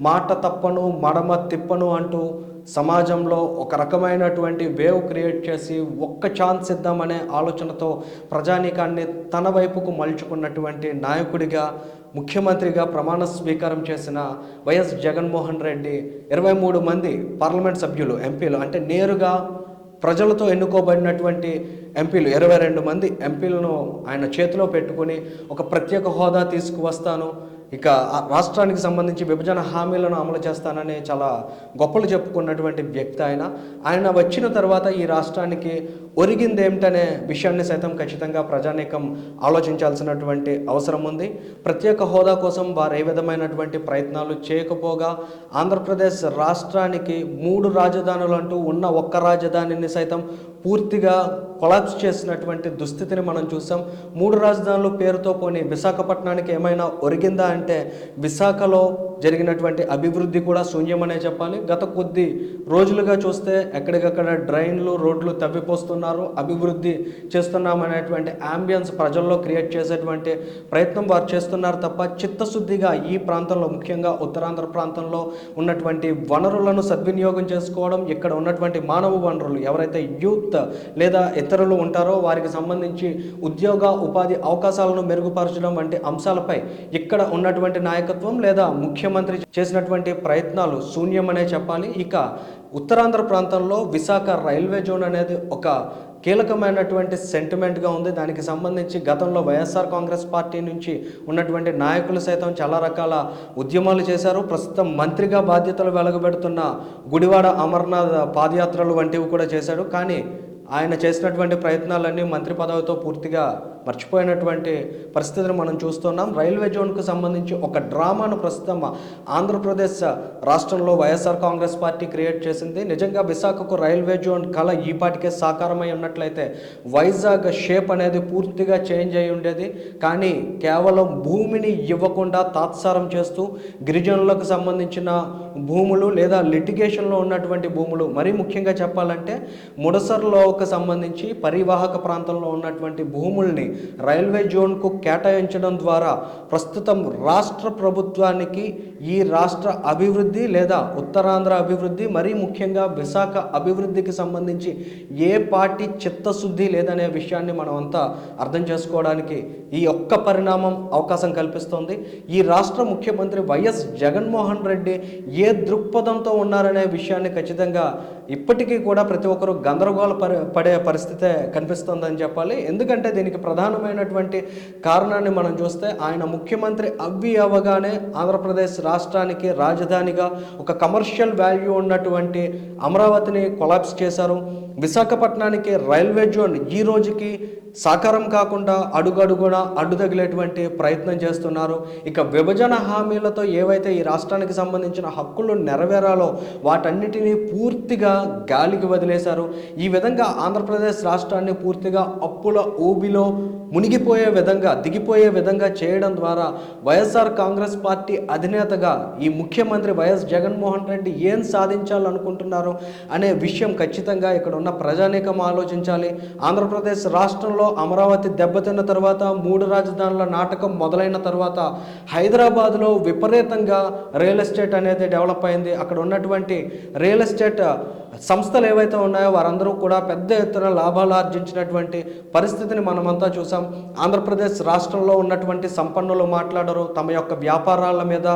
మాట తప్పను మడమ తిప్పను అంటూ సమాజంలో ఒక రకమైనటువంటి వేవ్ క్రియేట్ చేసి ఒక్క ఛాన్స్ ఇద్దామనే ఆలోచనతో ప్రజానీకాన్ని తన వైపుకు మలుచుకున్నటువంటి నాయకుడిగా ముఖ్యమంత్రిగా ప్రమాణ స్వీకారం చేసిన వైఎస్ జగన్మోహన్ రెడ్డి ఇరవై మూడు మంది పార్లమెంట్ సభ్యులు ఎంపీలు అంటే నేరుగా ప్రజలతో ఎన్నుకోబడినటువంటి ఎంపీలు ఇరవై రెండు మంది ఎంపీలను ఆయన చేతిలో పెట్టుకుని ఒక ప్రత్యేక హోదా తీసుకువస్తాను. ఇక ఆ రాష్ట్రానికి సంబంధించి విభజన హామీలను అమలు చేస్తానని చాలా గొప్పలు చెప్పుకున్నటువంటి వ్యక్తి ఆయన. ఆయన వచ్చిన తర్వాత ఈ రాష్ట్రానికి ఒరిగింది ఏమిటనే విషయాన్ని సైతం ఖచ్చితంగా ప్రజానీకం ఆలోచించాల్సినటువంటి అవసరం ఉంది. ప్రత్యేక హోదా కోసం వారు ఏ విధమైనటువంటి ప్రయత్నాలు చేయకపోగా ఆంధ్రప్రదేశ్ రాష్ట్రానికి మూడు రాజధానులు అంటూ ఉన్న ఒక్క రాజధానిని సైతం పూర్తిగా కొలాప్స్ చేసినటువంటి దుస్థితిని మనం చూసాం. మూడు రాజధానులు పేరుతో పోని విశాఖపట్నానికి ఏమైనా ఒరిగిందా అంటే విశాఖలో జరిగినటువంటి అభివృద్ధి కూడా శూన్యమనే చెప్పాలి. గత కొద్ది రోజులుగా చూస్తే ఎక్కడికక్కడ డ్రైన్లు రోడ్లు తవ్విపోస్తున్నారు. అభివృద్ధి చేస్తున్నామనేటువంటి అంబియన్స్ ప్రజల్లో క్రియేట్ చేసేటువంటి ప్రయత్నం వారు చేస్తున్నారు తప్ప చిత్తశుద్ధిగా ఈ ప్రాంతంలో ముఖ్యంగా ఉత్తరాంధ్ర ప్రాంతంలో ఉన్నటువంటి వనరులను సద్వినియోగం చేసుకోవడం ఇక్కడ ఉన్నటువంటి మానవ వనరులు ఎవరైతే యూత్ లేదా ఇతరులు ఉంటారో వారికి సంబంధించి ఉద్యోగ ఉపాధి అవకాశాలను మెరుగుపరచడం వంటి అంశాలపై ఇక్కడ ఉన్నటువంటి నాయకత్వం లేదా ముఖ్యమంత్రి చేసినటువంటి ప్రయత్నాలు శూన్యమనే చెప్పాలి. ఇక ఉత్తరాంధ్ర ప్రాంతంలో విశాఖ రైల్వే జోన్ అనేది ఒక కీలకమైనటువంటి సెంటిమెంట్గా ఉంది. దానికి సంబంధించి గతంలో వైఎస్ఆర్ కాంగ్రెస్ పార్టీ నుంచి ఉన్నటువంటి నాయకులు సైతం చాలా రకాల ఉద్యమాలు చేశారు. ప్రస్తుతం మంత్రిగా బాధ్యతలు వెలగబెడుతున్న గుడివాడ అమర్నాథ్ పాదయాత్రలు వంటివి కూడా చేశాడు. కానీ ఆయన చేసినటువంటి ప్రయత్నాలన్నీ మంత్రి పదవితో పూర్తిగా మర్చిపోయినటువంటి పరిస్థితిని మనం చూస్తున్నాం. రైల్వే జోన్కు సంబంధించి ఒక డ్రామాను ప్రస్తుతం ఆంధ్రప్రదేశ్ రాష్ట్రంలో వైఎస్ఆర్ కాంగ్రెస్ పార్టీ క్రియేట్ చేసింది. నిజంగా విశాఖకు రైల్వే జోన్ కళ ఈపాటికే సాకారమై ఉన్నట్లయితే వైజాగ్ షేప్ అనేది పూర్తిగా చేంజ్ అయి ఉండేది. కానీ కేవలం భూమిని ఇవ్వకుండా తాత్సారం చేస్తూ గిరిజనులకు సంబంధించిన భూములు లేదా లిటిగేషన్లో ఉన్నటువంటి భూములు మరీ ముఖ్యంగా చెప్పాలంటే ముడసర్లో ముడసర్లోకి సంబంధించి పరివాహక ప్రాంతంలో ఉన్నటువంటి భూముల్ని రైల్వే జోన్కు కేటాయించడం ద్వారా ప్రస్తుతం రాష్ట్ర ప్రభుత్వానికి ఈ రాష్ట్ర అభివృద్ధి లేదా ఉత్తరాంధ్ర అభివృద్ధి మరీ ముఖ్యంగా విశాఖ అభివృద్ధికి సంబంధించి ఏ పార్టీ చిత్తశుద్ధి లేదనే విషయాన్ని మనమంతా అర్థం చేసుకోవడానికి ఈ ఒక్క పరిణామం అవకాశం కల్పిస్తోంది. ఈ రాష్ట్ర ముఖ్యమంత్రి వైఎస్ జగన్మోహన్ రెడ్డి ఏ దృక్పథంతో ఉన్నారనే విషయాన్ని ఖచ్చితంగా ఇప్పటికీ కూడా ప్రతి ఒక్కరు గందరగోళ పరి పడే పరిస్థితే కనిపిస్తుందని చెప్పాలి. ఎందుకంటే దీనికి ప్రధానమైనటువంటి కారణాన్ని మనం చూస్తే ఆయన ముఖ్యమంత్రి అవ్వి అవ్వగానే ఆంధ్రప్రదేశ్ రాష్ట్రానికి రాజధానిగా ఒక కమర్షియల్ వాల్యూ ఉన్నటువంటి అమరావతిని కొలాప్స్ చేశారు. విశాఖపట్నానికి రైల్వే జోన్ ఈ రోజుకి సాకారం కాకుండా అడుగడుగున అడ్డు తగిలేటువంటి ప్రయత్నం చేస్తున్నారు. ఇక విభజన హామీలతో ఏవైతే ఈ రాష్ట్రానికి సంబంధించిన హక్కులు నెరవేరాలో వాటన్నిటినీ పూర్తిగా గాలికి వదిలేశారు. ఈ విధంగా ఆంధ్రప్రదేశ్ రాష్ట్రాన్ని పూర్తిగా అప్పుల ఊబిలో మునిగిపోయే విధంగా దిగిపోయే విధంగా చేయడం ద్వారా వైఎస్ఆర్ కాంగ్రెస్ పార్టీ అధినేతగా ఈ ముఖ్యమంత్రి వైఎస్ జగన్మోహన్ రెడ్డి ఏం సాధించాలనుకుంటున్నారు అనే విషయం ఖచ్చితంగా ఇక్కడ ఉన్న ప్రజానీకం ఆలోచించాలి. ఆంధ్రప్రదేశ్ రాష్ట్రంలో అమరావతి దెబ్బతిన్న తర్వాత మూడు రాజధానుల నాటకం మొదలైన తర్వాత హైదరాబాద్లో విపరీతంగా రియల్ ఎస్టేట్ అనేది డెవలప్ అయింది. అక్కడ ఉన్నటువంటి రియల్ ఎస్టేట్ సంస్థలు ఏవైతే ఉన్నాయో వారందరూ కూడా పెద్ద ఎత్తున లాభాలు ఆర్జించినటువంటి పరిస్థితిని మనమంతా చూసాం ఆంధ్రప్రదేశ్ రాష్ట్రంలో ఉన్నటువంటి సంపన్నులు మాట్లాడరు. తమ యొక్క వ్యాపారాల మీద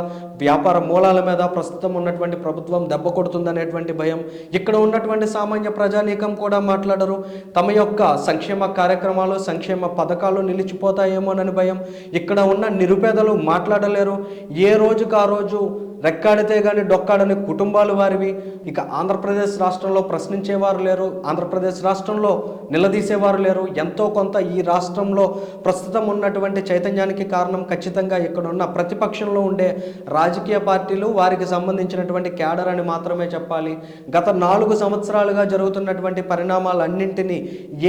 వ్యాపార మూలాల మీద ప్రస్తుతం ఉన్నటువంటి ప్రభుత్వం దెబ్బ కొడుతుందనేటువంటి భయం. ఇక్కడ ఉన్నటువంటి సామాన్య ప్రజానీకం కూడా మాట్లాడరు. తమ యొక్క సంక్షేమ కార్యక్రమం కార్యక్రమాలు సంక్షేమ పథకాలు నిలిచిపోతాయేమోనని భయం. ఇక్కడ ఉన్న నిరుపేదలు మాట్లాడలేరు. ఏ రోజుకు ఆ రోజు రెక్కాడితే కానీ డొక్కాడని కుటుంబాలు వారివి. ఇక ఆంధ్రప్రదేశ్ రాష్ట్రంలో ప్రశ్నించేవారు లేరు. ఆంధ్రప్రదేశ్ రాష్ట్రంలో నిలదీసేవారు లేరు. ఎంతో కొంత ఈ రాష్ట్రంలో ప్రస్తుతం ఉన్నటువంటి చైతన్యానికి కారణం ఖచ్చితంగా ఇక్కడ ఉన్న ప్రతిపక్షంలో ఉండే రాజకీయ పార్టీలు వారికి సంబంధించినటువంటి క్యాడర్ అని మాత్రమే చెప్పాలి. గత నాలుగు సంవత్సరాలుగా జరుగుతున్నటువంటి పరిణామాలన్నింటినీ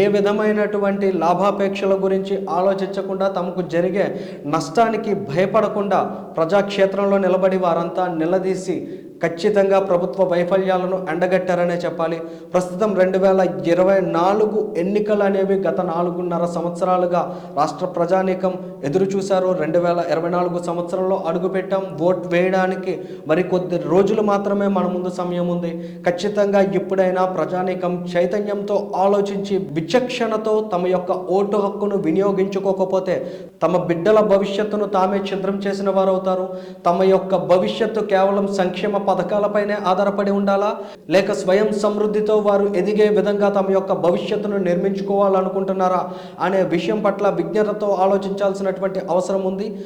ఏ విధమైనటువంటి లాభాపేక్షల గురించి ఆలోచించకుండా తమకు జరిగే నష్టానికి భయపడకుండా ప్రజాక్షేత్రంలో నిలబడి వారంతా నిలదీసి ఖచ్చితంగా ప్రభుత్వ వైఫల్యాలను ఎండగట్టారనే చెప్పాలి. ప్రస్తుతం రెండు వేల ఇరవై నాలుగు ఎన్నికలు అనేవి గత నాలుగున్నర సంవత్సరాలుగా రాష్ట్ర ప్రజానీకం ఎదురు చూశారు రెండు వేల ఇరవై నాలుగు సంవత్సరంలో అడుగుపెట్టాం. ఓట్ వేయడానికి మరి కొద్ది రోజులు మాత్రమే మన ముందు సమయం ఉంది. ఖచ్చితంగా ఇప్పుడైనా ప్రజానీకం చైతన్యంతో ఆలోచించి విచక్షణతో తమ యొక్క ఓటు హక్కును వినియోగించుకోకపోతే తమ బిడ్డల భవిష్యత్తును తామే ఛిద్రం చేసిన వారు అవుతారు తమ యొక్క భవిష్యత్తు కేవలం సంక్షేమ పథకాలపైనే ఆధారపడి ఉండాలా? లేక స్వయం సమృద్ధితో వారు ఎదిగే విధంగా తమ యొక్క భవిష్యత్తును నిర్మించుకోవాలనుకుంటున్నారా? అనే విషయం పట్ల విజ్ఞతతో ఆలోచించాల్సినటువంటి అవసరం ఉంది.